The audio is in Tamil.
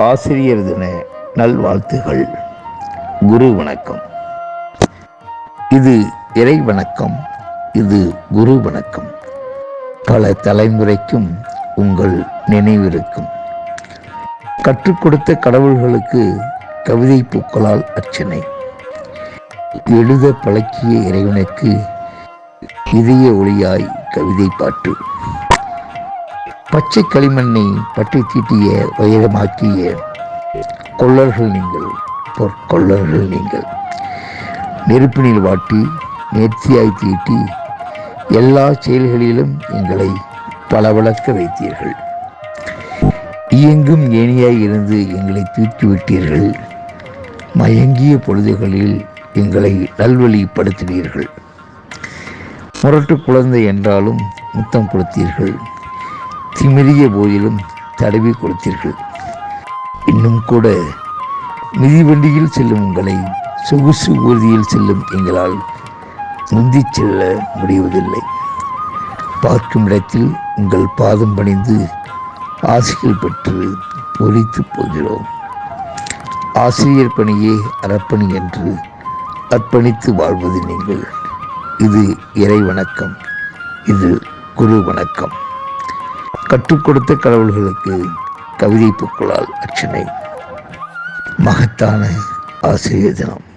ஆசிரியர் தின நல்வாழ்த்துகள். குரு வணக்கம். இது இறை வணக்கம். இது குரு வணக்கம். பல தலைமுறைக்கும் உங்கள் நினைவிருக்கும். கற்றுக் கொடுத்த கடவுள்களுக்கு கவிதை பூக்களால் அர்ச்சனை. எழுத பழக்கிய இறைவனுக்கு இதய ஒளியாய் கவிதை பாட்டு. பச்சை களிமண்ணை பற்றி தீட்டிய வைரமாக்கிய கொள்ளர்கள் நீங்கள் பொற்கொள்ளர்கள் நீங்கள். நெருப்பினில் வாட்டி நேர்த்தியாய் தீட்டி எல்லா செயல்களிலும் எங்களை பளபளக்க வைத்தீர்கள். இயங்கும் ஏனியாய் இருந்து எங்களை தூக்கிவிட்டீர்கள் மயங்கிய பொழுதுகளில் எங்களை நல்வழிப்படுத்தினீர்கள். முரட்டு குழந்தை என்றாலும் முத்தம் கொடுத்தீர்கள். திமிரிய போதிலும் தடவி கொடுத்தீர்கள். இன்னும் கூட மிதிவண்டியில் செல்லும் உங்களை சொகுசு ஊர்தியில் செல்லும் எங்களால் முந்தி செல்ல முடிவதில்லை. பார்க்கும் இடத்தில் உங்கள் பாதம் பணிந்து ஆசைகள் பெற்று பொறித்து போகிறோம். ஆசிரியர் பணியே அறப்பணி என்று அர்ப்பணித்து வாழ்வது நீங்கள். இது இறை வணக்கம் இது குரு வணக்கம். கற்றுக் கொடுத்த கடவுள்களுக்கு கவிதை பூக்களால் அர்ச்சனை. மகத்தான ஆசிரியர் தினம்.